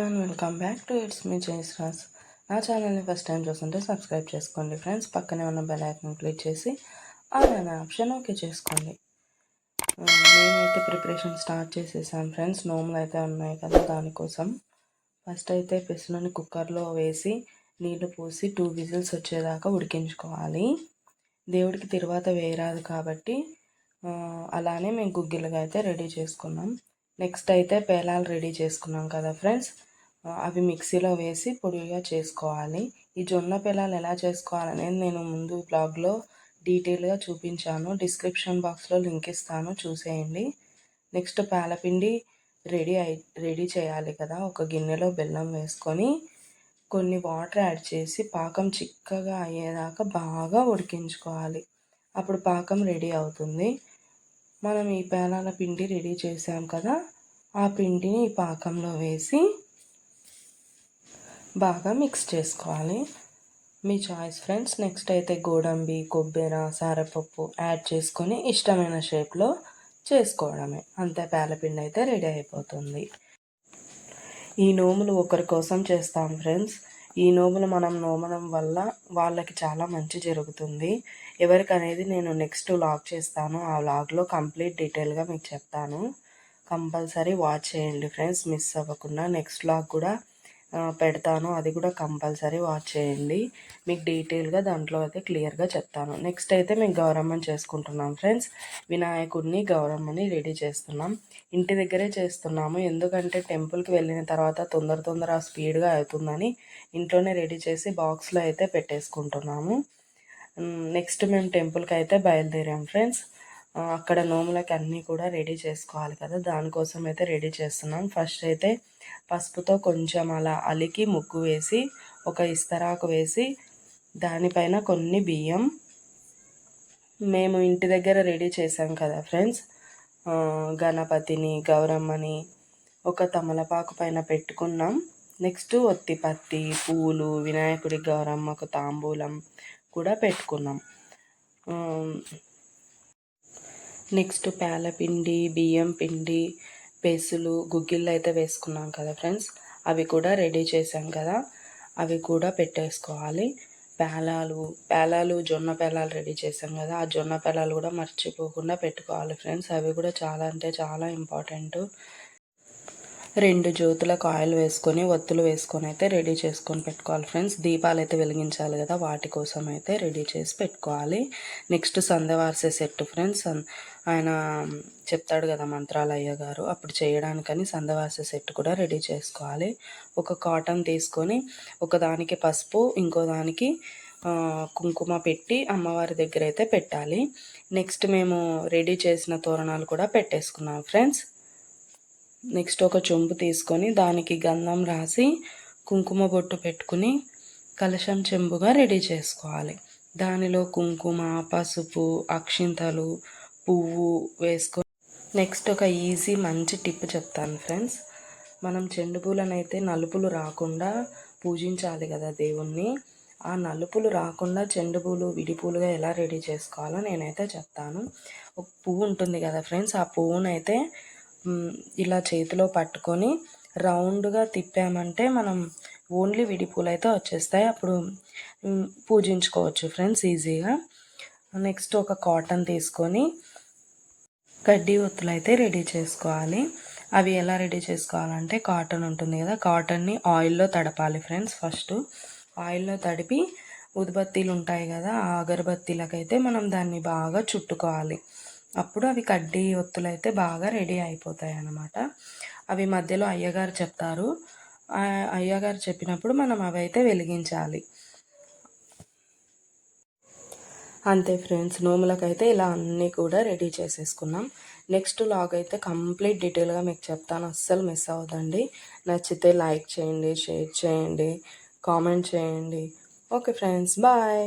Welcome back to it's me జయశ్రాస్ నా ఛానల్ని first time చూస్తుంటే సబ్స్క్రైబ్ చేసుకోండి ఫ్రెండ్స్ పక్కనే ఉన్న బెల్ ఐకన్ క్లిక్ చేసి అనే ఆప్షన్ ఓకే చేసుకోండి. నేనైతే ప్రిపరేషన్ స్టార్ట్ చేసేసాను ఫ్రెండ్స్ నోములు అయితే ఉన్నాయి కదా దానికోసం. ఫస్ట్ అయితే పెసరని కుక్కర్లో వేసి నీళ్ళు పోసి టూ విజిల్స్ వచ్చేదాకా ఉడికించుకోవాలి. దేవుడికి తర్వాత వేయరాదు కాబట్టి అలానే మేము గుగ్గిలుగా అయితే రెడీ చేసుకున్నాం. నెక్స్ట్ అయితే పేలాలు రెడీ చేసుకున్నాం కదా ఫ్రెండ్స్ అవి మిక్సీలో వేసి పొడిగా చేసుకోవాలి. ఈ జొన్న పేలాలు ఎలా చేసుకోవాలనేది నేను ముందు బ్లాగ్లో డీటెయిల్గా చూపించాను. డిస్క్రిప్షన్ బాక్స్లో లింక్ ఇస్తాను. చూసేయండి. నెక్స్ట్ పాలపిండి రెడీ అయి రెడీ చేయాలి కదా. ఒక గిన్నెలో బెల్లం వేసుకొని కొన్ని వాటర్ యాడ్ చేసి పాకం చిక్కగా అయ్యేదాకా బాగా ఉడికించుకోవాలి. అప్పుడు పాకం రెడీ అవుతుంది. మనం ఈ పేలాల పిండి రెడీ చేసాం కదా. ఆ పిండిని ఈ పాకంలో వేసి బాగా మిక్స్ చేసుకోవాలి. మీ చాయిస్ ఫ్రెండ్స్ నెక్స్ట్ అయితే గోడంబి కొబ్బెర సారపప్పు యాడ్ చేసుకొని ఇష్టమైన షేప్లో చేసుకోవడమే. అంతే పేలపిండి అయితే రెడీ అయిపోతుంది. ఈ నోములు ఒకరి కోసం చేస్తాం ఫ్రెండ్స్ ఈ నోములు మనం నోమడం వల్ల వాళ్ళకి చాలా మంచి జరుగుతుంది. ఎవరికనేది నేను నెక్స్ట్ వ్లాగ్ చేస్తాను. ఆ వ్లాగ్లో కంప్లీట్ డీటెయిల్గా మీకు చెప్తాను. కంపల్సరీ వాచ్ చేయండి ఫ్రెండ్స్ మిస్ అవ్వకుండా నెక్స్ట్ వ్లాగ్ కూడా పెడతాను. అది కూడా కంపల్సరీ వాచ్ చేయండి. మీకు డీటెయిల్గా దాంట్లో అయితే క్లియర్గా చెప్తాను. నెక్స్ట్ అయితే మేము గౌరమ్మని చేసుకుంటున్నాం ఫ్రెండ్స్. వినాయకుడిని గౌరమ్మని రెడీ చేస్తున్నాం. ఇంటి దగ్గరే చేస్తున్నాము. ఎందుకంటే టెంపుల్కి వెళ్ళిన తర్వాత తొందర తొందర స్పీడ్గా అవుతుందని ఇంట్లోనే రెడీ చేసి బాక్స్లో అయితే పెట్టేసుకుంటున్నాము. నెక్స్ట్ మేము టెంపుల్కి అయితే బయలుదేరాం ఫ్రెండ్స్. అక్కడ నోములకి అన్నీ కూడా రెడీ చేసుకోవాలి కదా. దానికోసం అయితే రెడీ చేస్తున్నాం. ఫస్ట్ అయితే పసుపుతో కొంచెం అలా అలికి ముగ్గు వేసి ఒక ఇస్తరాకు వేసి దానిపైన కొన్ని బియ్యం. మేము ఇంటి దగ్గర రెడీ చేసాం కదా ఫ్రెండ్స్. గణపతిని గౌరమ్మని ఒక తమలపాకు పైన పెట్టుకున్నాం. నెక్స్ట్ ఒత్తిపత్తి పూలు వినాయకుడి గౌరమ్మకు తాంబూలం కూడా పెట్టుకున్నాం. నెక్స్ట్ పేలపిండి బియ్యం పిండి పెసులు గుగ్గిళ్ళు అయితే వేసుకున్నాం కదా ఫ్రెండ్స్. అవి కూడా రెడీ చేసాం కదా. అవి కూడా పెట్టేసుకోవాలి. పేలాలు పేలాలు జొన్న పేలాలు రెడీ చేసాం కదా. ఆ జొన్న పేలాలు కూడా మర్చిపోకుండా పెట్టుకోవాలి ఫ్రెండ్స్. అవి కూడా చాలా అంటే చాలా ఇంపార్టెంట్. రెండు జ్యోతులకు ఆయిల్ వేసుకొని ఒత్తులు వేసుకొని అయితే రెడీ చేసుకొని పెట్టుకోవాలి ఫ్రెండ్స్. దీపాలు అయితే వెలిగించాలి కదా వాటి కోసం అయితే రెడీ చేసి పెట్టుకోవాలి. నెక్స్ట్ సందవార్సే సెట్ ఫ్రెండ్స్. ఆయన చెప్తాడు కదా మంత్రాలయ్య గారు అప్పుడు చేయడానికని సందవార్సే సెట్ కూడా రెడీ చేసుకోవాలి. ఒక కాటన్ తీసుకొని ఒకదానికి పసుపు ఇంకో దానికి కుంకుమ పెట్టి అమ్మవారి దగ్గర అయితే పెట్టాలి. నెక్స్ట్ మేము రెడీ చేసిన తోరణాలు కూడా పెట్టేసుకున్నాం ఫ్రెండ్స్. నెక్స్ట్ ఒక చెంబు తీసుకొని దానికి గంధం రాసి కుంకుమ బొట్టు పెట్టుకుని కలశం చెంబుగా రెడీ చేసుకోవాలి. దానిలో కుంకుమ పసుపు అక్షింతలు పువ్వు వేసుకొని నెక్స్ట్ ఒక ఈజీ మంచి టిప్ చెప్తాను ఫ్రెండ్స్. మనం చెండు పూలను అయితే నలుపులు రాకుండా పూజించాలి కదా దేవుణ్ణి. ఆ నలుపులు రాకుండా చెండు పూలు విడిపూలుగా ఎలా రెడీ చేసుకోవాలో నేనైతే చెప్తాను. ఒక పువ్వు ఉంటుంది కదా ఫ్రెండ్స్ ఆ పువ్వునైతే ఇలా చేతిలో పట్టుకొని రౌండ్గా తిప్పామంటే మనం ఓన్లీ విడి పూలు అయితే వచ్చేస్తాయి. అప్పుడు పూజించుకోవచ్చు ఫ్రెండ్స్ ఈజీగా. నెక్స్ట్ ఒక కాటన్ తీసుకొని గడ్డి ఒత్తులు అయితే రెడీ చేసుకోవాలి. అవి ఎలా రెడీ చేసుకోవాలంటే కాటన్ ఉంటుంది కదా కాటన్ని ఆయిల్లో తడపాలి ఫ్రెండ్స్ ఫస్ట్. ఆయిల్లో తడిపి ఉదిబత్తీలు ఉంటాయి కదా ఆ అగరబత్తీలకైతే మనం దాన్ని బాగా చుట్టుకోవాలి. అప్పుడు అవి కడ్డీ ఒత్తులు అయితే బాగా రెడీ అయిపోతాయి అన్నమాట అవి మధ్యలో అయ్యగారు చెప్తారు. అయ్యగారు చెప్పినప్పుడు మనం అవి అయితే వెలిగించాలి. అంతే ఫ్రెండ్స్ నోములకైతే ఇలా అన్నీ కూడా రెడీ చేసేసుకున్నాం. నెక్స్ట్ లాగ్ అయితే కంప్లీట్ డీటెయిల్గా మీకు చెప్తాను. అస్సలు మిస్ అవ్వదండి నచ్చితే లైక్ చేయండి షేర్ చేయండి కామెంట్ చేయండి. Okay friends bye.